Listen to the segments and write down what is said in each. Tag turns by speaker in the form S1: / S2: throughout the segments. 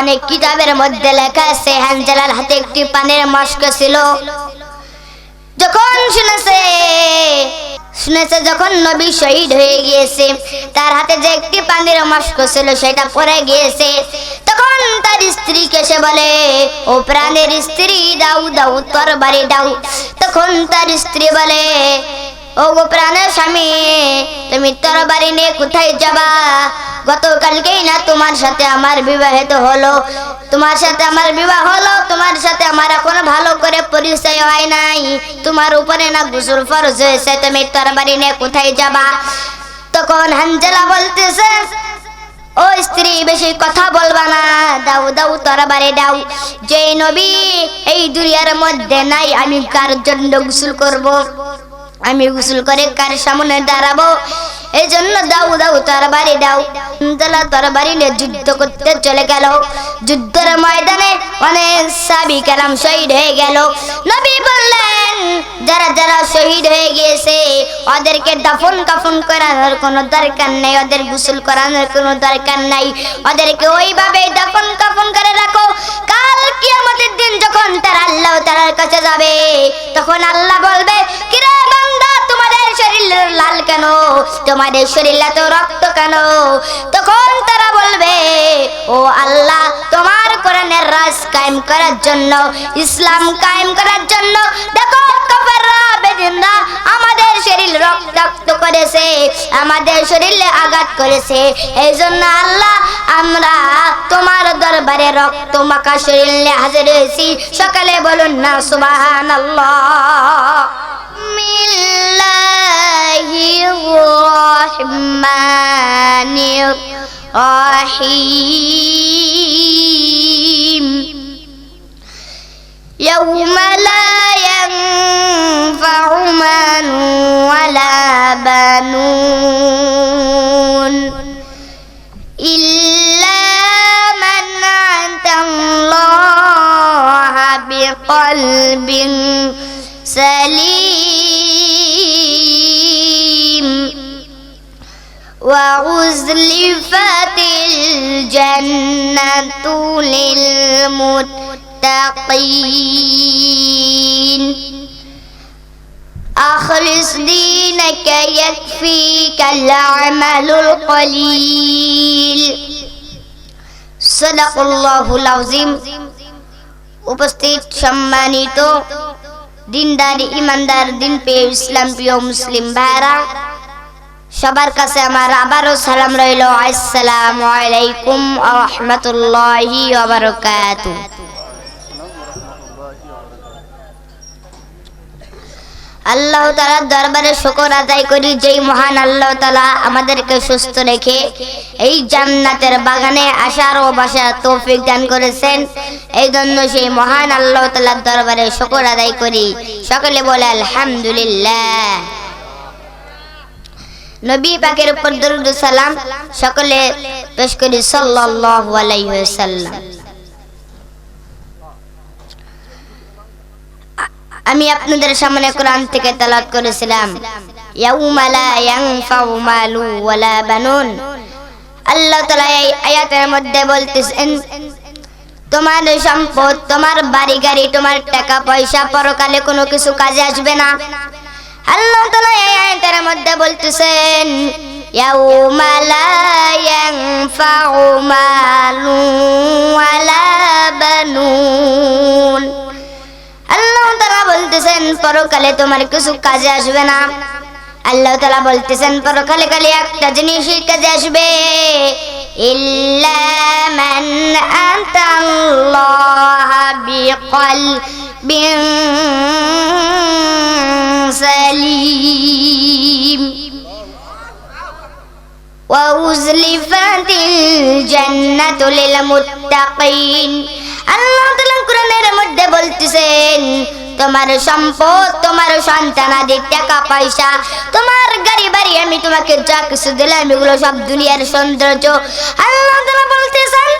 S1: অনেক কিতাবের মধ্যে লেখা আছে হ্যাঞ্জেলার হাতে একটি পানের মস্ক ছিল। যখন শুনেছে শুনেছে যখন নবী শহীদ হয়ে গিয়েছে, তার হাতে যে একটি পানির মস্ক ছিল, সেটা পরে গিয়েছে। তখন তার স্ত্রীকে সে বলে, ও প্রাণের স্ত্রী, দাও দাও তোর বাড়ি দাও। তখন তার স্ত্রী বলে ও গো প্রাণের স্বামী, তুমি তোর বাড়ি নিয়ে কোথায় যাবা? গতকালকেই না, তোমার সাথে আমার বিবাহিত হলো। তোমার সাথে আমার বিবাহ হলো, তোমার সাথে আমার এখনও ভালো করে পরিচয় হয় নাই। তোমার উপরে না গুসুল ফরজ হয়েছে, তুমি তোর বাড়ি নিয়ে কোথায় যাবা? তখন হাঞ্জেলা বলতেছে, ও স্ত্রী, বেশি কথা বলবা না। দাও দাও, তোর বাড়ি দাও। যে নবী এই দুনিয়ার মধ্যে নাই, আমি কার জন্য গোসল করব? আমি গোসল করে কার সামনে দাঁড়াবো? এই জন্য দাও দাও তোর বাড়ি দাও। তালা তোর বাড়ি নিয়ে যুদ্ধ করতে চলে গেল। যুদ্ধের ময়দানে অনেক সাবি কালাম শহীদ হয়ে গেল। নবী বললেন, যারা যারা শহীদ হয়ে গিয়েছে, ওদেরকে দাফন কাফন করানোর কোনো দরকার নেই, ওদের গোসল করানোর কোনো দরকার নাই। ওদেরকে ওইভাবে দাফন কাফন করে রাখো। কাল কিয়ামতের দিন যখন তারা আল্লাহ তাআলার কাছে যাবে, তখন আল্লাহ বলবে, কিরে শরীর লাল কেন? তোমাদের শরীর এত রক্ত কেন? তখন তারা বলবে, ও আল্লাহ, তোমার কোরআনের রাজ কায়েম করার জন্য, ইসলাম কায়েম করার জন্য, দেখো আমাদের শরীর রক্তাক্ত করেছে, আমাদের শরীরে আঘাত করেছে। এই জন্য আল্লাহ, আমরা তোমার দরবারে রক্ত মাখা শরীর নিয়ে হাজির হয়েছি। সকালে বলুন না সুবাহান আল্লাহ الله الرحمن الرحيم يوم لا وأزلفت الجنة للمتقين أخلص دينك يكفيك العمل القليل صدق الله العظيم উপস্থিত সম্মানিত দিনদার ইমানদার দিন পেয়ে ইসলাম প্রিয় মুসলিম ভাইরা সবার কাছে আমার আবারও সালাম রইল। আসসালামু আলাইকুম ওয়া রাহমাতুল্লাহি আল্লাহ তালার দরবারে শকর আদায় করি, যেই মহান আল্লাহ তালা আমাদেরকে সুস্থ রেখে এই জান্নাতের বাগানে আসার ও বাসার তৌফিক দান করেছেন। এই জন্য সেই মহান আল্লাহ তালার দরবারে শকর আদায় করি। সকলে বলে আলহামদুলিল্লাহ। নবী পাকের উপর দরুদ সালাম সকলে পেশ করি সাল্লাল্লাহু আলাইহি ওয়াসাল্লাম। আমি আপনাদের সামনে কোরআন থেকে তেলাওয়াত করেছিলাম। ইয়াউমা লা ইয়ানফাউ মালু ওয়ালা বানুন। আল্লাহ তাআলা এই আয়াতের মধ্যে বলতেছেন, তোমার সম্পদ, তোমার বাড়ি গাড়ি তোমার টাকা পয়সা পরকালে কোনো কিছু কাজে আসবে না। আল্লাহ তাআলা এই মধ্যে বলতেছেন, ইয়াউমা লা ইয়ানফাউ মালু ওয়ালা বানুন। আল্লাহ তালা বলতেছেন, পরকালে তোমার কিছু কাজে আসবে না। আল্লাহ তালা বলতেছেন, পরকালে কালে একটা জিনিসই কাজে আসবে। ইল্লা মান আতাল্লাহ বিকলবিন সালিম وأزلفت الجنة للمتقين আল্লাহ তাআলা কোরআনের মধ্যে বলতেছেন তোমার সম্পদ, তোমার সন্তান আদি টাকা, পয়সা। তোমার গাড়ি বাড়ি, আমি তোমাকে যা কিছু দিলাম, এগুলো সব দুনিয়ার সৌন্দর্য। আল্লাহ বলতেছেন,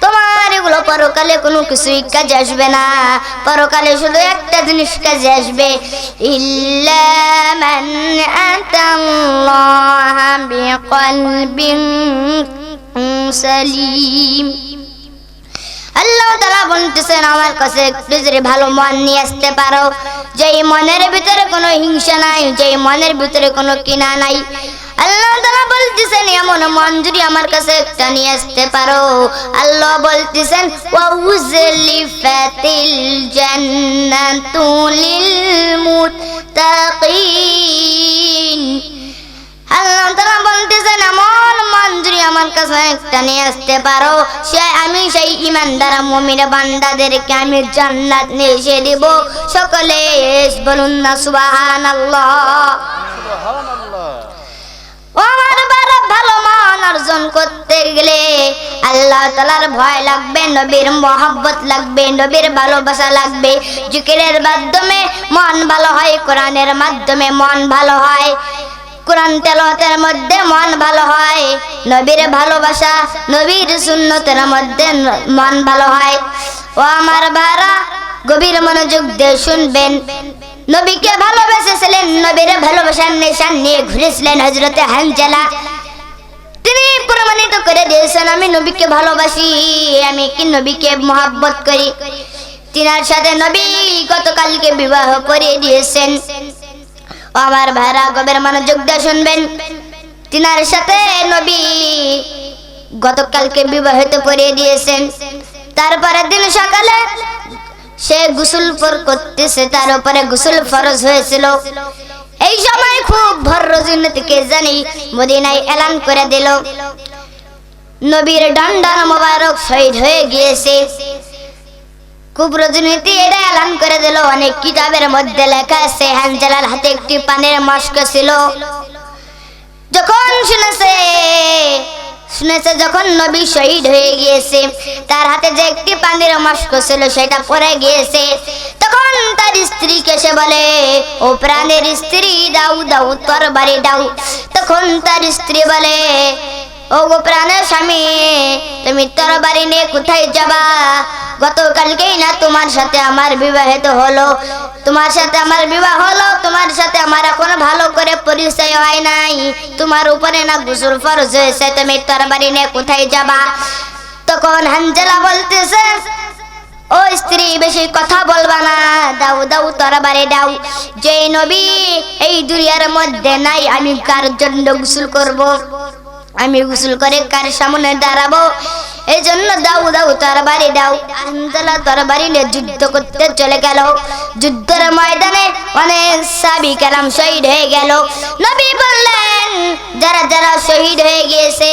S1: তোমার এগুলো পরকালে কোনো কিছুই কাজে আসবে না। পরকালে শুধু একটা জিনিস কাজে আসবে। ইল্লা মান আতাল্লাহ বিকলবিন সালিম। বলতেছেন, আমার কাছে একটু যদি ভালো মন নিয়ে আসতে পারো, যেই মনের ভিতরে কোনো হিংসা নাই, যেই মনের ভিতরে কোনো কিনা নাই। আল্লাহ তাআলা বলতেছেন, এমন মন যদি আমার কাছে একটা নিয়ে আসতে পারো। আল্লাহ বলতেছেন, ওয়াউজলিফাতিল জান্নাতু লিল মুত্তাকিন। আল্লাহ তাআলা বলতেছেন এমন মন যদি আমার কাছে একটা নিয়ে আসতে পারো সে আমি সেই মুমিন বান্দাদেরকে আমি জান্নাত দিব সকলে না ভালো মান অর্জন করতে গেলে আল্লাহ তালার ভয় লাগবে নবীর মহব্বত লাগবে নবীর ভালোবাসা লাগবে মাধ্যমে মন ভালো হয় কোরআনের মাধ্যমে মন ভালো হয় কোরআন তেলাওয়াতের মধ্যে মন ভালো হয়, নবীর ভালোবাসা, নবীর সুন্নতের মধ্যে মন ভালো হয়। ও আমার ভাড়া গভীর মনোযোগ দিয়ে শুনবেন। নবীকে ভালোবেসেছিলেন, নবীর ভালোবাসার নিশান নিয়ে ঘুরেছিলেন হজরতে হানজালা। তিনি প্রমাণিত করে দিয়েছেন, আমি নবীকে ভালোবাসি, আমি কি নবীকে মহাব্বত করি? তিনার সাথে নবী গতকালকে বিবাহ করিয়ে দিয়েছেন। আমার ভাইরা গবের মনোযোগ দিয়ে শুনবেন। তিনার সাথে নবী গতকালকে বিবাহিত করিয়ে দিয়েছেন। তারপরের দিন সকালে সে গোসল পর করতেছে, তার উপরে গোসল ফরজ হয়েছিল। এই সময় খুব ভর রজনীতিকে জানি মদিনায় এলান করে দিল। নবীর ডান্ডার মোবারক শহীদ হয়ে গিয়েছে। খুব রজনীতি এটা এলান করে দিল। অনেক কিতাবের মধ্যে লেখা আছে হানজালার হাতে একটি পানের মস্ক ছিল। যখন শুনেছে শুনেছে যখন নবী শহীদ হয়ে গিয়েছে, তার হাতে যে একটি পানির মস্ক ছিল, সেটা পড়ে গিয়েছে। তখন তার স্ত্রীকে সে বলে, ও প্রাণের স্ত্রী, দাও দাও তোর বাড়ি দাও। তখন তার স্ত্রী বলে ও গো প্রাণের স্বামী, তুমি তোর বাড়ি নিয়ে কোথায় যাবা? গতকালকেই না তোমার সাথে আমার বিবাহিত হলো। তোমার সাথে আমার বিবাহ হলো, তোমার সাথে আমার এখন ভালো করে পরিচয় হয় নাই। তোমার উপরে না গুসুর ফরজ হয়েছে, তুমি তোর বাড়ি নিয়ে কোথায় যাবা? তখন হাঞ্জেলা বলতেছে, ও স্ত্রী, বেশি কথা বলবা না। দাও দাও, তোর বাড়ি দাও। যে নবী এই দুনিয়ার মধ্যে নাই, আমি কার জন্য গোসল করব? আমি গোসল করে কার সামনে দাঁড়াবো? এই জন্য দাও দাও তোর বাড়ি দাও। আন্দোলা তোর বাড়ি নিয়ে যুদ্ধ করতে চলে গেল। যুদ্ধের ময়দানে অনেক সাবি কালাম শহীদ হয়ে গেল। নবী বললেন, যারা যারা শহীদ হয়ে গিয়েছে,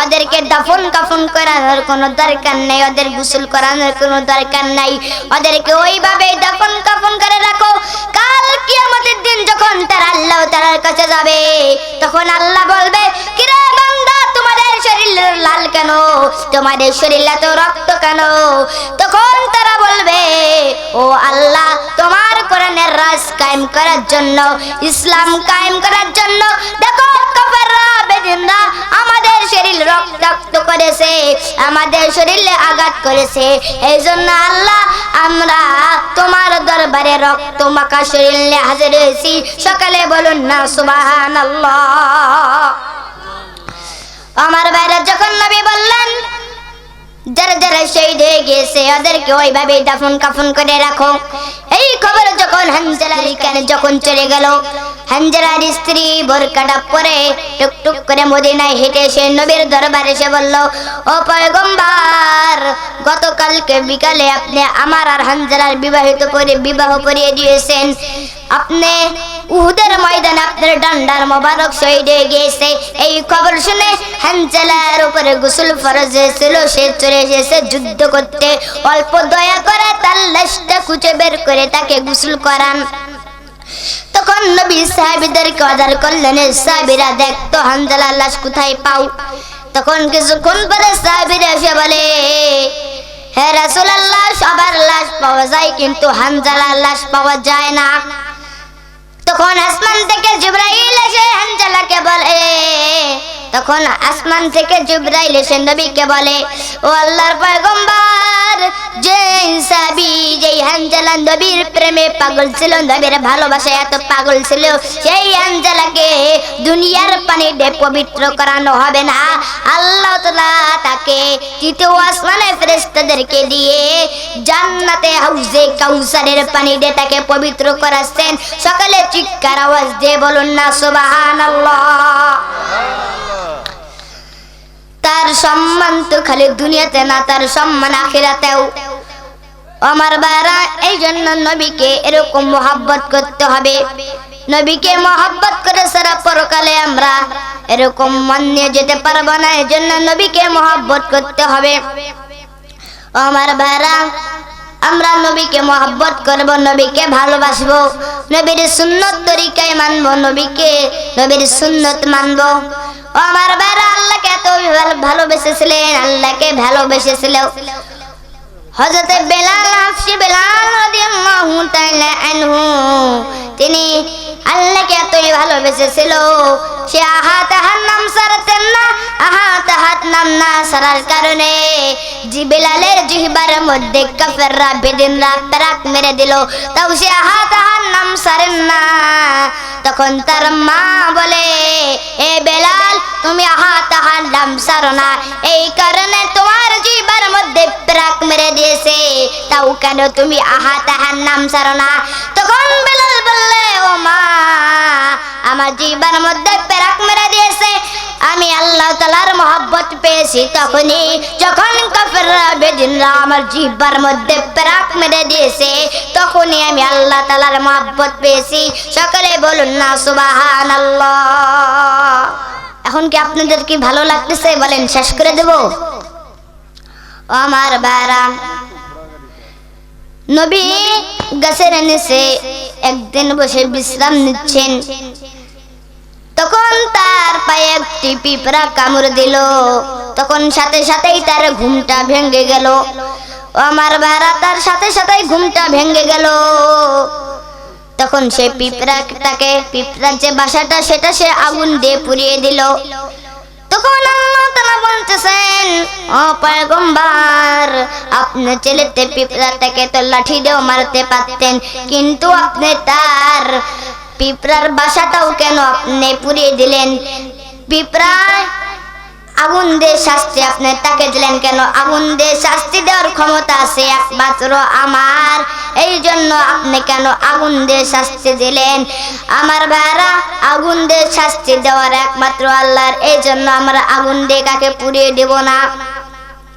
S1: ওদেরকে দাফন, কাফন করানোর কোনো দরকার নেই। ওদের গোসল করানোর কোনো দরকার নাই। ওদেরকে ওইভাবে দাফন, কাফন করে রাখো। কাল কিয়ামতের দিন যখন তারা আল্লাহ তাআলার কাছে যাবে, তখন আল্লাহ বলবে, কিরে শরীর লাল কেন? তোমাদের শরীর রক্ত কেন? তখন তারা বলবে, ও আল্লাহ, তোমার কোরআনের কায়েম করার জন্য, ইসলাম কায়েম করার জন্য দেখো আমাদের শরীর রক্তাক্ত করেছে, আমাদের শরীরে আঘাত করেছে। এই জন্য আল্লাহ, আমরা তোমার দরবারে রক্ত মাখা শরীর হাজির হয়েছি। সকালে বলুন না সুবাহান আমার বাইরে যখন নবী বললেন, যারা যারা শহীদ হয়ে গিয়েছে, ওদেরকে ওইভাবে দাফন কাফন করে রাখো। এই খবর যখন হানজালার কানে যখন চলে গেল হানজালার স্ত্রী বোরকাটা পরে টুকটুক করে মদিনায় হেঁটে এসে নবীর দরবারে এসে বলল, ও গতকালকে বিকালে আপনি আমার আর হানজালার বিবাহিত করে বিবাহ করিয়ে দিয়েছেন। আপনি উহুদের ময়দানে আপনার ডান্ডার মোবারক শহীদ হয়ে গিয়েছে। এই খবর শুনে হানজালার উপরে গোসল ফরজ হয়েছিল সে চলে এসেছে যুদ্ধ করতে। অল্প দয়া করে তার লাশটা খুঁজে বের করে তাকে গোসল করান। তখন নবী সাহেবদেরকে অর্ডার করলেন "এ সাহাবীরা দেখ তো হানজালার লাশ কোথায় পাও। তখন কিছুক্ষণ পরে সাহেবের এসে বলে, হে রাসূলুল্লাহ, সবার লাশ পাওয়া যায়, কিন্তু হানজালার লাশ পাওয়া যায় না। তখন আসমান থেকে জিব্রাইল এসে হানজালাকে বলে তখন আসমান থেকে জিব্রাইল এসে নবীকে বলে, ও আল্লাহর পয়গম্বর, যে ইনসাবি যেই হানজালা নবীর প্রেমে পাগল ছিল, নবীর ভালোবাসায় এত পাগল ছিল, সেই হানজালাকে দুনিয়ার পানি দিয়ে পবিত্র করানো হবে না। আল্লাহ তাআলা তাকে তৃতীয় আসমানে ফেরেশতাদেরকে দিয়ে জান্নাতে, হাউজে কাউসারের তাকে পবিত্র করাচ্ছেন। সকালে চিৎকার আওয়াজ দিয়ে বলুন না, সুবহানাল্লাহ। তার সম্মান তো খালি দুনিয়াতে না, তার সম্মান আখেরাতেও। আমার বারা, এই জন্য নবীকে এরকম মোহাব্বত করতে হবে। নবীকে মোহাব্বত করে সারা পরকালে আমরা এরকম মন নিয়ে যেতে পারব না, এই জন্য নবীকে মোহাব্বত করতে হবে। আমার ভাইরা আমরা নবীকে মহব্বত করব, নবীকে ভালোবাসবো। নবীর সুন্নত তরিকায় মানবো, নবীকে নবীর সুন্নত মানবো। আমার ভাইরা আল্লাহকে এত ভালো- ভালোবেসেছিলেন, আল্লাহকে ভালোবেসেছিল হযরতে বেলাল হাফসি বেলাল রাদিয়াল্লাহু তাআলা আনহু, তিনি আল্লাহকে এতই ভালোবেসেছিল, সে আহা তাহার নাম সারতেন না আহা তাহার নাম না সারার কারণে বেলালের জিহবার মধ্যে কাফেররা বেদিনরা প্রাক মেরে দিল। তাও সে আহা তাহার নাম সারেন না। তখন তার মা বলে তুমি আহা তাহার নাম সারো না এই কারণে তোমার জিহবার মধ্যে প্রাক মেরে দিয়েছে। তাও কেন তুমি আহা তাহার নাম সারো না তখন বেলাল বললে, ও মা, আমার জিহবার মধ্যে প্রাক মেরে দিয়েছে। আমি আল্লাহ তালার মহব্বত পেয়েছি তখনই যখন বেদিনরা আমার জিহ্বার মধ্যে প্রাক মেরে দিয়েছে, তখনই আমি আল্লাহ তালার মহব্বত পেয়েছি। সকলে বলুন না সুবাহান এখন কি আপনাদের কি ভালো লাগতেছে? বলেন, শেষ করে দেব। আমার বারা। নবী গাছের নিচে একদিন বসে বিশ্রাম নিচ্ছেন। তখন তার পায়ে একটি পিঁপড়া কামড় দিল। তখন সাথে সাথেই তার ঘুমটা ভেঙে গেল। আমার বারা তার সাথে সাথেই ঘুমটা ভেঙে গেল। তখন সে পিঁপড়া তাকে পিঁপড়ার যে বাসাটা, সেটা সে আগুন দিয়ে পুড়িয়ে দিল। তখন আল্লাহ তাআলা বলতেছেন, ও পয়গম্বর, আপনি ছেলেতে পিঁপড়াটাকে তো লাঠি দিয়েও মারতে পারতেন, কিন্তু আপনি তার পিঁপড়ার বাসাটাও কেন আপনি পুড়িয়ে দিলেন? পিঁপড়া আগুন দিয়ে শাস্তি আপনি তাকে দিলেন কেন? আগুন দিয়ে শাস্তি দেওয়ার ক্ষমতা আছে একমাত্র আমার। এই জন্য আপনি কেন আগুন দিয়ে শাস্তি দিলেন? আমার ভাইরা, আগুন দিয়ে শাস্তি দেওয়ার একমাত্র আল্লাহর। এই জন্য আমরা আগুন দিয়ে কাকে পুড়িয়ে দেব না?